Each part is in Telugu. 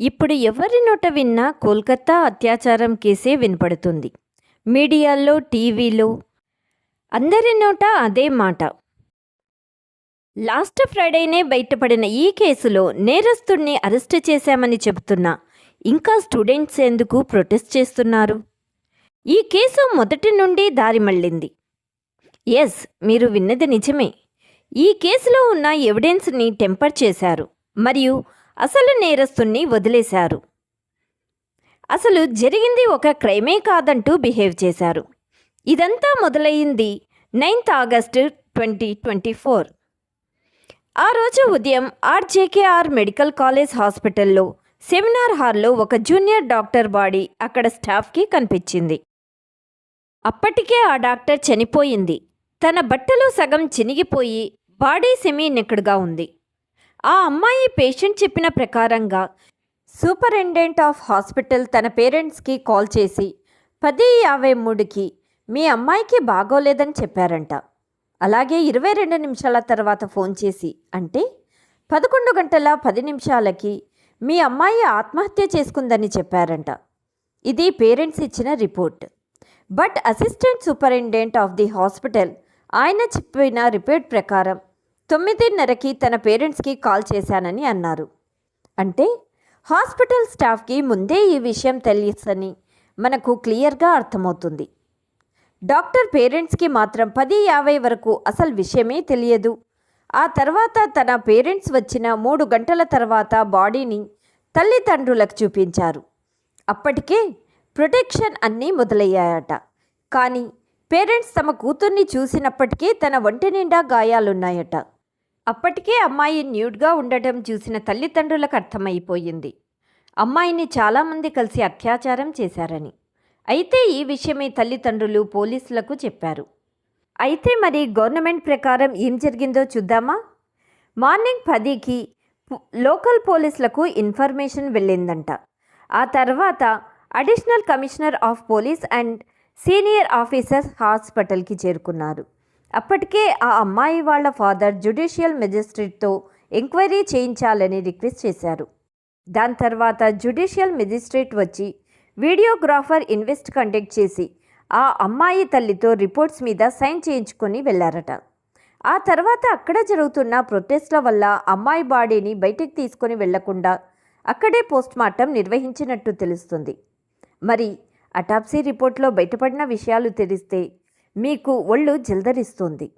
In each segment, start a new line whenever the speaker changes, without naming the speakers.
ఇప్పుడు ఎవరి నోట విన్నా కోల్కతా అత్యాచారం కేసే వినపడుతుంది. మీడియాల్లో టీవీలో అందరి నోట అదే మాట. లాస్ట్ ఫ్రైడేనే బయటపడిన ఈ కేసులో నేరస్తుడిని అరెస్ట్ చేశామని చెబుతున్నా ఇంకా స్టూడెంట్స్ ఎందుకు ప్రొటెస్ట్ చేస్తున్నారు? ఈ కేసు మొదటి నుండి దారి మళ్ళింది. ఎస్ మీరు విన్నది నిజమే. ఈ కేసులో ఉన్న ఎవిడెన్స్ని టెంపర్ చేశారు. మరియు అసలు నేరస్తుణ్ణి వదిలేశారు. అసలు జరిగింది ఒక క్రైమే కాదంటూ బిహేవ్ చేశారు. ఇదంతా మొదలయ్యింది ninth August twenty twenty four. ఆ రోజు ఉదయం ఆర్జేకేఆర్ మెడికల్ కాలేజ్ హాస్పిటల్లో సెమినార్ హాల్లో ఒక జూనియర్ డాక్టర్ బాడీ అక్కడ స్టాఫ్కి కనిపించింది. అప్పటికే ఆ డాక్టర్ చనిపోయింది. తన బట్టలు సగం చినిగిపోయి బాడీ సెమీ నెక్కడుగా ఉంది. ఆ అమ్మాయి పేషెంట్ చెప్పిన ప్రకారంగా సూపరింటెండెంట్ ఆఫ్ హాస్పిటల్ తన పేరెంట్స్కి కాల్ చేసి పది యాభై మూడుకి మీ అమ్మాయికి బాగోలేదని చెప్పారంట. అలాగే ఇరవై రెండు నిమిషాల తర్వాత ఫోన్ చేసి అంటే పదకొండు గంటల పది నిమిషాలకి మీ అమ్మాయి ఆత్మహత్య చేసుకుందని చెప్పారంట. ఇది పేరెంట్స్ ఇచ్చిన report. But assistant superintendent of the hospital ఆయన చెప్పిన రిపోర్ట్ ప్రకారం తొమ్మిదిన్నరకి తన పేరెంట్స్కి కాల్ చేశానని అన్నారు. అంటే హాస్పిటల్ స్టాఫ్కి ముందే ఈ విషయం తెలుసని మనకు క్లియర్గా అర్థమవుతుంది. డాక్టర్ పేరెంట్స్కి మాత్రం పది యాభై వరకు అసలు విషయమే తెలియదు. ఆ తర్వాత తన పేరెంట్స్ వచ్చిన మూడు గంటల తర్వాత బాడీని తల్లిదండ్రులకు చూపించారు. అప్పటికే ప్రొటెక్షన్ అన్నీ మొదలయ్యాయట. కానీ పేరెంట్స్ తమ కూతుర్ని చూసినప్పటికీ తన ఒంటి నిండా గాయాలున్నాయట. అప్పటికే అమ్మాయి న్యూడ్గా ఉండటం చూసిన తల్లిదండ్రులకు అర్థమైపోయింది. అమ్మాయిని చాలామంది కలిసి అత్యాచారం చేశారని. అయితే ఈ విషయమే తల్లిదండ్రులు పోలీసులకు చెప్పారు. అయితే మరి గవర్నమెంట్ ప్రకారం ఏం జరిగిందో చూద్దామా? మార్నింగ్ పదికి లోకల్ పోలీసులకు ఇన్ఫర్మేషన్ వెళ్ళిందంట. ఆ తర్వాత additional commissioner of police and senior officers హాస్పిటల్కి చేరుకున్నారు. అప్పటికే ఆ అమ్మాయి వాళ్ళ ఫాదర్ జ్యుడిషియల్ మెజిస్ట్రేట్తో ఎంక్వైరీ చేయించాలని రిక్వెస్ట్ చేశారు. దాని తర్వాత జ్యుడిషియల్ మెజిస్ట్రేట్ వచ్చి వీడియోగ్రాఫర్ ఇన్వెస్ట్ కండక్ట్ చేసి ఆ అమ్మాయి తల్లితో రిపోర్ట్స్ మీద సైన్ చేయించుకొని వెళ్ళారట ఆ తర్వాత అక్కడ జరుగుతున్న ప్రొటెస్ట్ల వల్ల అమ్మాయి బాడీని బయటికి తీసుకొని వెళ్ళకుండా అక్కడే పోస్ట్మార్టం నిర్వహించినట్టు తెలుస్తుంది. మరి అటాప్సీ రిపోర్ట్లో బయటపడిన విషయాలు తెలిస్తే మీకు ఒళ్ళు జిల్దరిస్తుంది.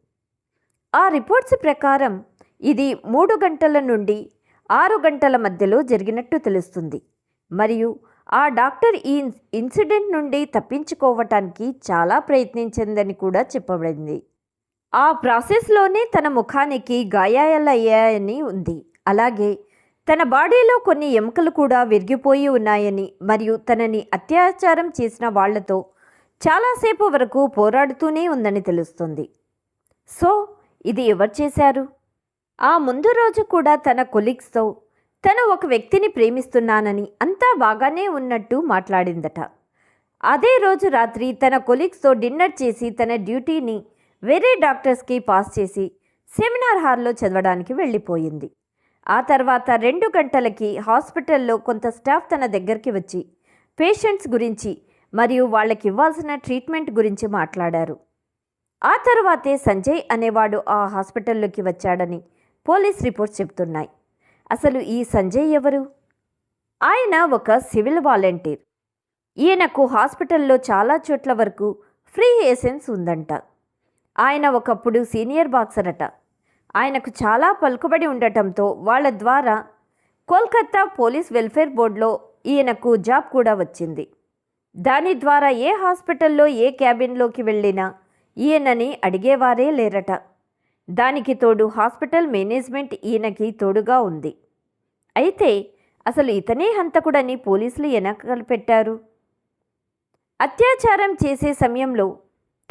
ఆ రిపోర్ట్స్ ప్రకారం ఇది మూడు గంటల నుండి ఆరు గంటల మధ్యలో జరిగినట్టు తెలుస్తుంది. మరియు ఆ డాక్టర్ ఈ ఇన్సిడెంట్ నుండి తప్పించుకోవటానికి చాలా ప్రయత్నించిందని కూడా చెప్పబడింది. ఆ ప్రాసెస్లోనే తన ముఖానికి గాయాలయ్యాయని ఉంది. అలాగే తన బాడీలో కొన్ని ఎముకలు కూడా విరిగిపోయి ఉన్నాయని మరియు తనని అత్యాచారం చేసిన వాళ్ళతో చాలాసేపు వరకు పోరాడుతూనే ఉందని తెలుస్తుంది. సో ఇది ఎవరు చేశారు? ఆ ముందు రోజు కూడా తన కొలీగ్స్తో తను ఒక వ్యక్తిని ప్రేమిస్తున్నానని అంతా బాగానే ఉన్నట్టు మాట్లాడిందట. అదే రోజు రాత్రి తన కొలీగ్స్తో డిన్నర్ చేసి తన డ్యూటీని వేరే డాక్టర్స్కి పాస్ చేసి సెమినార్ హాల్లో చదవడానికి వెళ్ళిపోయింది. ఆ తర్వాత రెండు గంటలకి హాస్పిటల్లో కొంత స్టాఫ్ తన దగ్గరికి వచ్చి పేషెంట్స్ గురించి మరియు వాళ్ళకి ఇవ్వాల్సిన ట్రీట్మెంట్ గురించి మాట్లాడారు. ఆ తర్వాతే సంజయ్ అనేవాడు ఆ హాస్పిటల్లోకి వచ్చాడని పోలీస్ రిపోర్ట్స్ చెబుతున్నాయి. అసలు ఈ సంజయ్ ఎవరు? ఆయన ఒక సివిల్ వాలంటీర్. ఈయనకు హాస్పిటల్లో చాలా చోట్ల వరకు ఫ్రీ ఏసెన్స్ ఉందంట. ఆయన ఒకప్పుడు సీనియర్ బాక్సర్ అట ఆయనకు చాలా పలుకుబడి ఉండటంతో వాళ్ళ ద్వారా కోల్కత్తా పోలీస్ వెల్ఫేర్ బోర్డులో ఈయనకు జాబ్ కూడా వచ్చింది. దాని ద్వారా ఏ హాస్పిటల్లో ఏ క్యాబిన్లోకి వెళ్ళినా ఈయనని అడిగేవారే లేరట. దానికి తోడు హాస్పిటల్ మేనేజ్మెంట్ ఈయనకి తోడుగా ఉంది. అయితే అసలు ఇతనే హంతకుడని పోలీసులు వెనకలు పెట్టారు? అత్యాచారం చేసే సమయంలో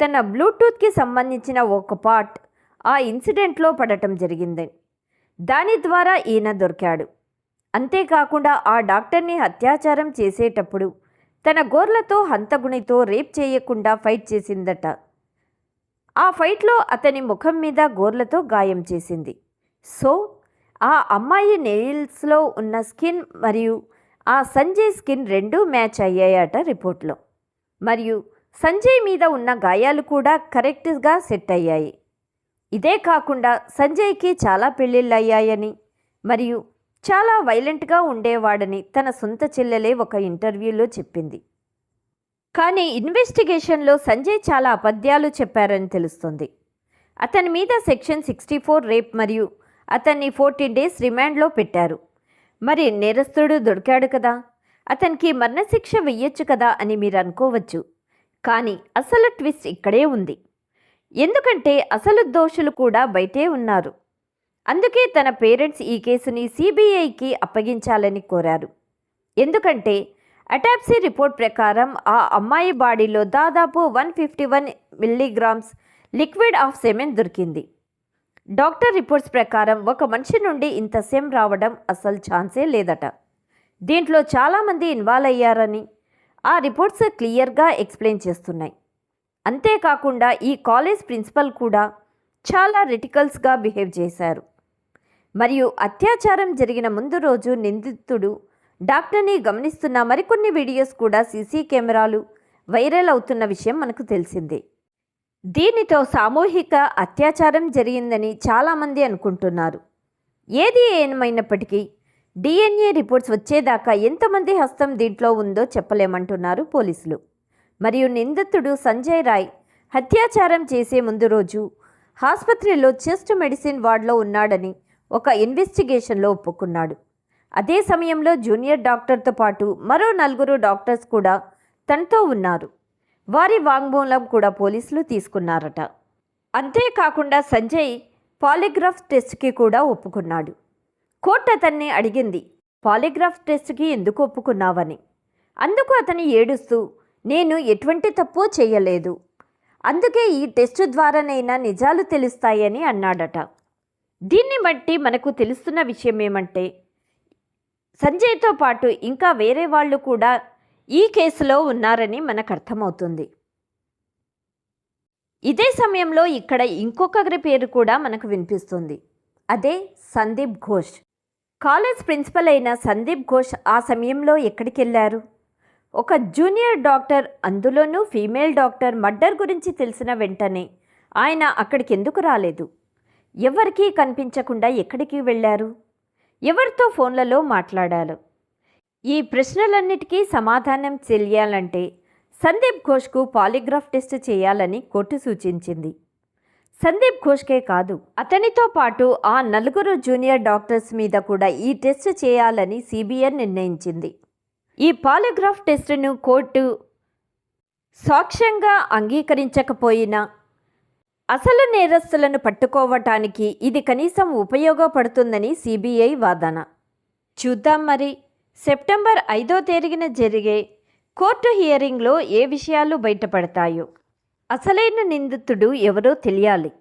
తన బ్లూటూత్కి సంబంధించిన ఒక పార్ట్ ఆ ఇన్సిడెంట్లో పడటం జరిగింది. దాని ద్వారా ఈయన దొరికాడు. అంతేకాకుండా ఆ డాక్టర్ని అత్యాచారం చేసేటప్పుడు తన గోర్లతో హంతగునితో రేప్ చేయకుండా ఫైట్ చేసిందట. ఆ ఫైట్లో అతని ముఖం మీద గోర్లతో గాయం చేసింది. సో ఆ అమ్మాయి నెయిల్స్లో ఉన్న స్కిన్ మరియు ఆ సంజయ్ స్కిన్ రెండూ మ్యాచ్ అయ్యాయట రిపోర్ట్లో. మరియు సంజయ్ మీద ఉన్న గాయాలు కూడా కరెక్ట్గా సెట్ అయ్యాయి. ఇదే కాకుండా సంజయ్కి చాలా పెళ్ళిళ్ళు అయ్యాయని మరియు చాలా వైలెంట్గా ఉండేవాడని తన సొంత చెల్లెలే ఒక ఇంటర్వ్యూలో చెప్పింది. కానీ ఇన్వెస్టిగేషన్లో సంజయ్ చాలా అపద్యాలు చెప్పారని తెలుస్తుంది. అతని మీద సెక్షన్ సిక్స్టీ ఫోర్ రేప్ మరియు అతన్ని ఫోర్టీన్ డేస్ రిమాండ్లో పెట్టారు. మరి నేరస్తుడు దొరికాడు కదా? అతనికి మరణశిక్ష వెయ్యొచ్చు కదా అని మీరు అనుకోవచ్చు. కానీ అసలు ట్విస్ట్ ఇక్కడే ఉంది. ఎందుకంటే అసలు దోషులు కూడా బయటే ఉన్నారు. అందుకే తన పేరెంట్స్ ఈ కేసుని సిబిఐకి అప్పగించాలని కోరారు. ఎందుకంటే అటాప్సీ రిపోర్ట్ ప్రకారం ఆ అమ్మాయి బాడీలో దాదాపు one fifty one milligrams liquid of semen దొరికింది. డాక్టర్ రిపోర్ట్స్ ప్రకారం ఒక మనిషి నుండి ఇంత సెమ్ రావడం అసలు ఛాన్సే లేదట. దీంట్లో చాలామంది ఇన్వాల్వ్ అయ్యారని ఆ రిపోర్ట్స్ క్లియర్గా ఎక్స్ప్లెయిన్ చేస్తున్నాయి. అంతేకాకుండా ఈ కాలేజ్ ప్రిన్సిపల్ కూడా చాలా రిటికల్స్గా బిహేవ్ చేశారు. మరియు అత్యాచారం జరిగిన ముందు రోజు నిందితుడు డాక్టర్ని గమనిస్తున్న మరికొన్ని వీడియోస్ కూడా సీసీ కెమెరాలు వైరల్ అవుతున్న విషయం మనకు తెలిసిందే. దీనితో సామూహిక అత్యాచారం జరిగిందని చాలామంది అనుకుంటున్నారు. ఏది ఏమైనప్పటికీ డిఎన్ఏ రిపోర్ట్స్ వచ్చేదాకా ఎంతమంది హస్తం దీంట్లో ఉందో చెప్పలేమంటున్నారు పోలీసులు. మరియు నిందితుడు సంజయ్ రాయ్ హత్యాచారం చేసే ముందు రోజు ఆసుపత్రిలో చెస్ట్ మెడిసిన్ వార్డులో ఉన్నాడని ఒక ఇన్వెస్టిగేషన్లో ఒప్పుకున్నాడు. అదే సమయంలో జూనియర్ డాక్టర్తో పాటు మరో నలుగురు డాక్టర్స్ కూడా తనతో ఉన్నారు. వారి వాంగ్మూలం కూడా పోలీసులు తీసుకున్నారట. అంతేకాకుండా సంజయ్ పాలిగ్రాఫ్ టెస్ట్కి కూడా ఒప్పుకున్నాడు. కోర్టు అతన్ని అడిగింది పాలిగ్రాఫ్ టెస్ట్కి ఎందుకు ఒప్పుకున్నావని? అందుకు అతను ఏడుస్తూ నేను ఎటువంటి తప్పు చేయలేదు. అందుకే ఈ టెస్ట్ ద్వారానైనా నిజాలు తెలుస్తాయని అన్నాడట. దీన్ని బట్టి మనకు తెలుస్తున్న విషయం ఏమంటే సంజయ్తో పాటు ఇంకా వేరే వాళ్ళు కూడా ఈ కేసులో ఉన్నారని మనకు అర్థమవుతుంది. ఇదే సమయంలో ఇక్కడ ఇంకొకరి పేరు కూడా మనకు వినిపిస్తుంది. అదే సందీప్ ఘోష్. కాలేజ్ ప్రిన్సిపల్ అయిన సందీప్ ఘోష్ ఆ సమయంలో ఎక్కడికి వెళ్ళారు? ఒక జూనియర్ డాక్టర్ అందులోనూ ఫీమేల్ డాక్టర్ మర్డర్ గురించి తెలిసిన వెంటనే ఆయన అక్కడికి ఎందుకు రాలేదు? ఎవరికీ కనిపించకుండా ఎక్కడికి వెళ్ళారు? ఎవరితో ఫోన్లలో మాట్లాడారు? ఈ ప్రశ్నలన్నిటికీ సమాధానం తెలియాలంటే సందీప్ ఘోష్కు పాలిగ్రాఫ్ టెస్ట్ చేయాలని కోర్టు సూచించింది. సందీప్ ఘోష్కే కాదు అతనితో పాటు ఆ నలుగురు జూనియర్ డాక్టర్స్ మీద కూడా ఈ టెస్ట్ చేయాలని సిబిఐ నిర్ణయించింది. ఈ పాలిగ్రాఫ్ టెస్టును కోర్టు సాక్ష్యంగా అంగీకరించకపోయినా అసలు నేరస్తులను పట్టుకోవటానికి ఇది కనీసం ఉపయోగపడుతుందని సిబిఐ వాదన. చూద్దాం మరి. సెప్టెంబర్ ఐదో తేదీన జరిగే కోర్టు హియరింగ్లో ఏ విషయాలు బయటపడతాయో. అసలైన నిందితుడు ఎవరో తెలియాలి.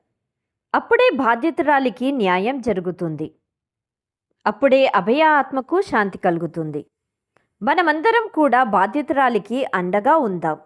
అప్పుడే బాధ్యతురాలికి న్యాయం జరుగుతుంది. అప్పుడే అభయ ఆత్మకు శాంతి కలుగుతుంది. మనమందరం కూడా బాధ్యతురాలికి అండగా ఉందాం.